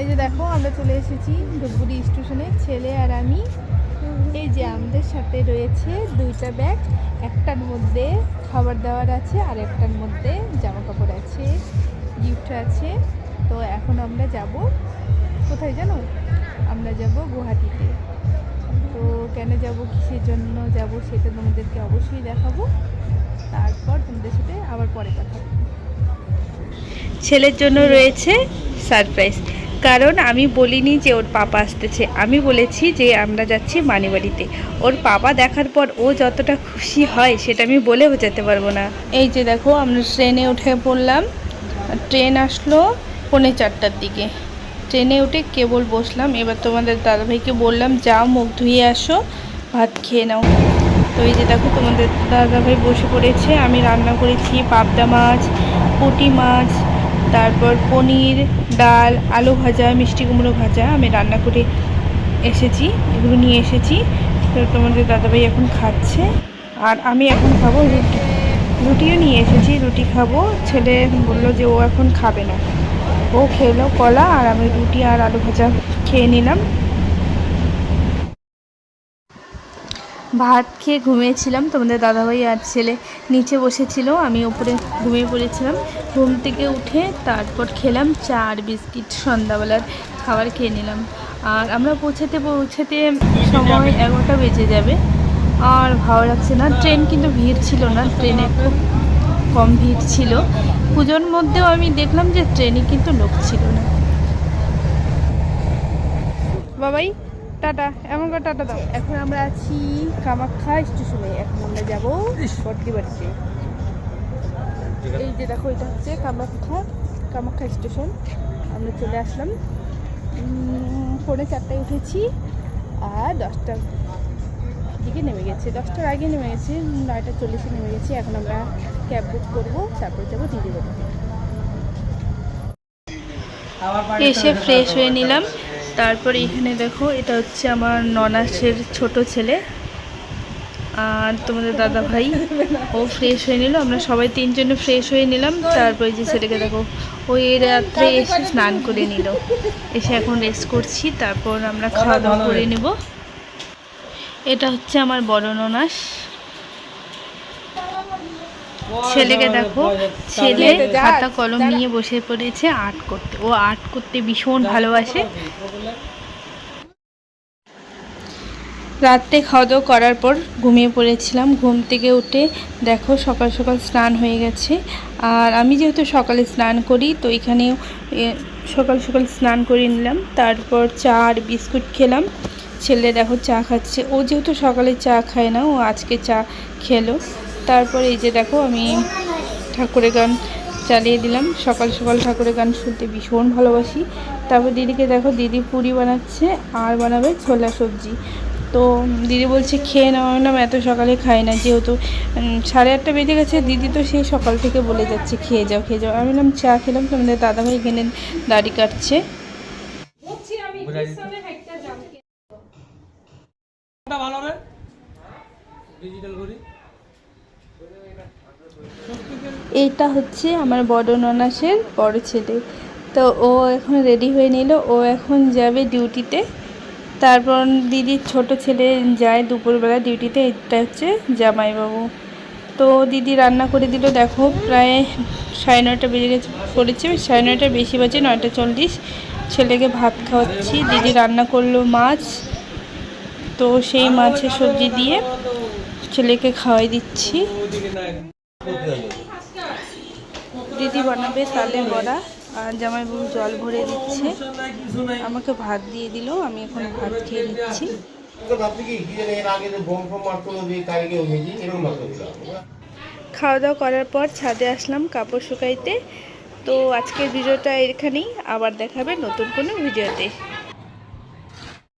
এই যে দেখো, আমরা চলে এসেছি ধূপগুড়ি স্টেশনে, ছেলে আর আমি। এই যে আমাদের সাথে রয়েছে দুইটা ব্যাগ, একটার মধ্যে খাবার দাবার আছে আর একটার মধ্যে জামা কাপড় আছে গিফট আছে। তো এখন আমরা যাব কোথায় জানো? আমরা যাব গুয়াহাটিতে। তো কেন যাব, কিসের জন্য যাব সেটা তোমাদেরকে অবশ্যই দেখাবো। তারপর তোমাদের সাথে আবার পরে কথা ছেলের জন্য রয়েছে সারপ্রাইজ কারণ আমি বলিনি যে ওর পাপা আসতেছে। আমি বলেছি যে আমরা যাচ্ছি মানিবাড়িতে। ওর পাপা দেখার পর ও যতটা খুশি হয় সেটা আমি বলে বোঝাতে পারব না। এই যে দেখো, আমরা ট্রেনে উঠে পড়লাম। ট্রেন আসলো পৌনে চারটার দিকে। ট্রেনে উঠে কেবল বসলাম। এবার তোমাদের দাদাভাইকে বললাম, যাও, মুখ ধুয়ে আসো, ভাত খেয়ে নাও। তো এই যে দেখো, তোমাদের দাদাভাই বসে পড়েছে। আমি রান্না করেছি পাবদা মাছ, পুঁটি মাছ তারপর পনির, ডাল, আলু ভাজা, মিষ্টি কুমড়ো ভাজা আমি রান্না করে এসেছি, এগুলো নিয়ে এসেছি। তো তোমাদের দাদাভাই এখন খাচ্ছে। আর আমি এখন খাব রুটি। রুটিও নিয়ে এসেছি, রুটি খাব। ছেলে বলল যে ও এখন খাবে না। ও খেলো কলা আর আমি রুটি আর আলু ভাজা খেয়ে নিলাম। ভাত খেয়ে ঘুমিয়েছিলাম। তোমাদের দাদাভাই আর ছেলে নিচে বসেছিল, আমি উপরে ঘুমিয়ে পড়েছিলাম। ঘুম থেকে উঠে তারপর খেলাম চা আর বিস্কিট, সন্ধ্যাবেলার খাবার খেয়ে নিলাম। আর আমরা পৌঁছাতে পৌঁছাতে সময় এগারোটা বেজে যাবে। আর ভালো লাগছে না। ট্রেন কিন্তু ভিড় ছিল না, ট্রেনে খুব কম ভিড় ছিল। পুজোর মধ্যেও আমি দেখলাম যে ট্রেনে কিন্তু লোক ছিল না। বাবাই টাটা এমন করে টাটা দাও। এখন আমরা আছি কামাখ্যা স্টেশনে এখন আমরা যাব বর্তি বাড়িতে এই যে দেখো এটা হচ্ছে কামাখ্যা কামাখ্যা স্টেশন। আমরা চলে আসলাম। পৌনে চারটায় উঠেছি আর দশটার দিকে নেমে গেছে। দশটার আগে নেমে গেছে নয়টা চল্লিশে নেমে গেছি। এখন আমরা ক্যাব বুক করব তারপর যাব দিদি বাড়িতে এসে ফ্রেশ হয়ে নিলাম। তারপর এখানে দেখো, এটা হচ্ছে আমার ননাসের ছোট ছেলে আর তোমাদের দাদা ভাই। ও ফ্রেশ হয়ে নিল, আমরা সবাই তিনজনে ফ্রেশ হয়ে নিলাম। তারপর যে ছেলেকে দেখো, ও এই রাত্রে এসে স্নান করে নিল। এসে এখন রেস্ট করছি, তারপর আমরা খাওয়া দাওয়া করে নেব। এটা হচ্ছে আমার বড় ননাস। ছেলেকে দেখো। ছেলে খাতা কলম নিয়ে বসে পড়েছে আর্ট করতে। ও আর্ট করতে ভীষণ ভালোবাসে। রাত্রে খাওয়া দাওয়া করার পর ঘুমিয়ে পড়েছিলাম। ঘুম থেকে উঠে দেখো সকাল সকাল স্নান হয়ে গেছে। আর আমি যেহেতু সকালে স্নান করি তো এখানেও সকাল সকাল স্নান করে নিলাম। তারপর চা আর বিস্কুট খেলাম। ছেলে দেখো চা খাচ্ছে। ও যেহেতু সকালে চা খায় না ও আজকে চা খেলো। তারপর এই যে দেখো আমি ঠাকুরের গান চালিয়ে দিলাম। সকাল সকাল ঠাকুরের গান শুনতে ভীষণ ভালোবাসি। তারপর দিদিকে দেখো দিদি পুরি বানাচ্ছে আর বানাবে ছোলা সবজি। তো দিদি বলছে খেয়ে নেওয়া না এত সকালে খাই না। যেহেতু সাড়ে আটটা বেজে গেছে দিদি তো সেই সকাল থেকে বলে যাচ্ছে খেয়ে যাও খেয়ে যাও। আমি বললাম চা খেলাম। তোমাদের দাদাভাই এখানে দাড়ি কাটছে। ভালো ডিজিটাল করি এইটা হচ্ছে আমার বড় ননাসের বড় ছেলে। তো ও এখন রেডি হয়ে নিল। ও এখন যাবে ডিউটিতে তারপর দিদির ছোট ছেলে যায় দুপুরবেলা ডিউটিতে এটা হচ্ছে জামাইবাবু। তো দিদি রান্না করে দিল। দেখো, প্রায় সাড়ে নয়টা বেজে গেছে পড়েছে সাড়ে নয়টা বেশি বাজে, নয়টা চল্লিশ। ছেলেকে ভাত খাওয়াচ্ছি। দিদি রান্না করল মাছ। তো সেই মাছের সবজি দিয়ে ছেলেকে খাওয়াই দিচ্ছি। দিদি বানাবে তালে বড়া, আর জামাইবাবু জল ভরে দিচ্ছে। আমাকে ভাত দিয়ে দিল, আমি এখন ভাত খেয়ে নিচ্ছি। খাওয়া দাওয়া করার পর ছাদে আসলাম কাপড় শুকাইতে। তো আজকের ভিডিওটা এখানেই, আবার দেখাবে নতুন কোনো ভিডিওতে।